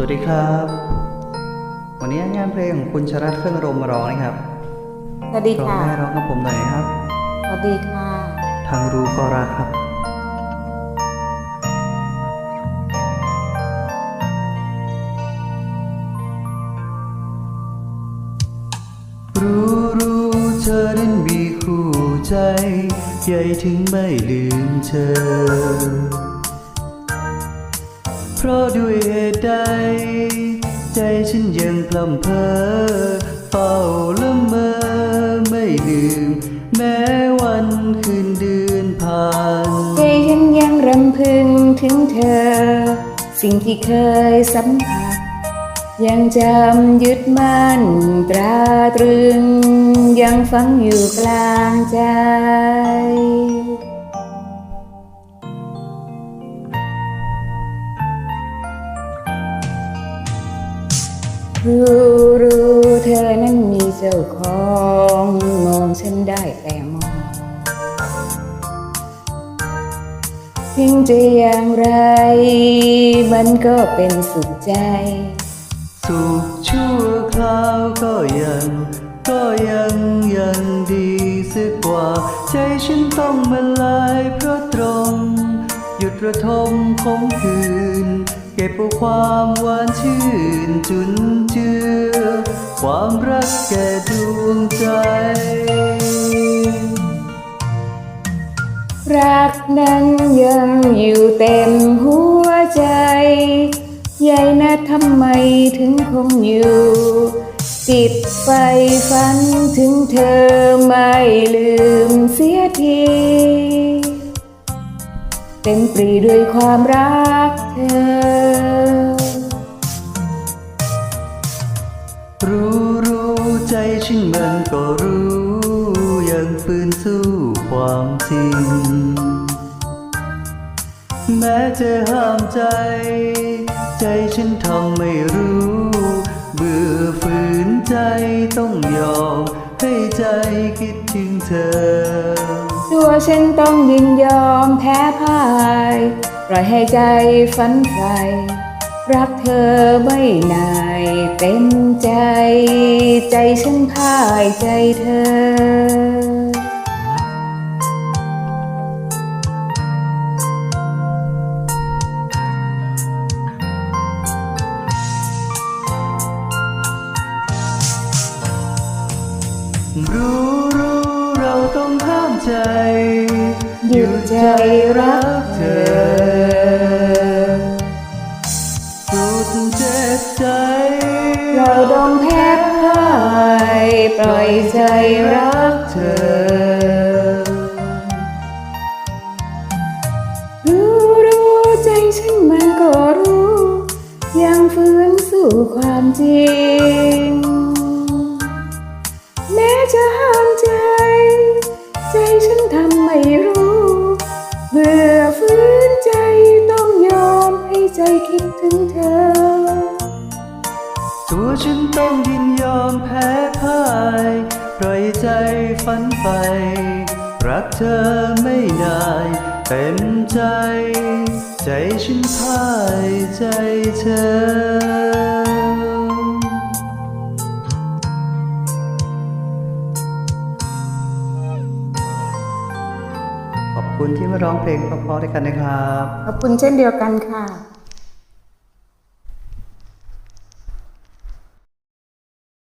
วัสดีครับ วันนี้งานเพลงของคุณชรัตน์เครื่องรมมาร้องนะครับสวัสดีร้องค่ะแม่ร้องกับผมหน่อยนะครับ สวัสดีค่ะ ทางรู้ก็รักครับ รู้รู้เธอนั้นมีคู่ใจ ใหญ่ถึงไม่ลืมเธอ เพราะด้วยเหตุใด ใจฉันยังพลัมเพอเฝ้าละเมอไม่ลืม แม้วันคืนเดือนผ่าน ใจฉันยังรำพึงถึงเธอ สิ่งที่เคยสัมผัส ยังจำยึดมั่นตราตรึง ยังฝังอยู่กลางใจ รู้รู้เธอนั้นมีเจ้าของมองฉันได้แต่มองถึงจะอย่างไร มันก็เป็นสุขใจ สุขชั่วคราวก็ยัง ก็ยังยังดีสักกว่า ใจฉันต้องมาลายเพราะตรง หยุดระทมคมคืน เก็บเอาความหวานชื่นจุน ความรักแก่ดวงใจ รักนั้นยังอยู่เต็มหัวใจใหญ่นะทำไมถึงคงอยู่จิตไฟฝันถึงเธอไม่ลืมเสียที เต็มปรีด้วยความรักเธอ รู้รู้ใจฉันมันก็รู้ยังฝืนสู้ความจริง แม้จะห้ามใจ ใจฉันทำไม่รู้ เบื่อฝืนใจต้องยอมให้ใจคิดถึงเธอ ตัวฉันต้องยินยอมแพ้พ่ายปล่อยให้ใจฝันใฝ่รักเธอไม่นาย เต็มใจ ใจฉันพ่ายใจเธอรู้รู้เราต้องห้ามใจ หยุดใจรัก ใจรักเธอ รู้รู้ใจฉันมันก็รู้ ยังฝืนสู่ความจริง แม้จะห้ามใจ ใจฉันทำไม่รู้เบื่อฝืนใจต้องยอมให้ใจคิดถึงเธอ ฉันต้องยินยอมแพ้พ่ายปล่อยใจฝันไป รักเธอไม่นายเต็มใจ ใจฉันพ่ายใจเธอขอบคุณที่มาร้องเพลงเพราะๆด้วยกันนะครับ ขอบคุณเช่นเดียวกันค่ะ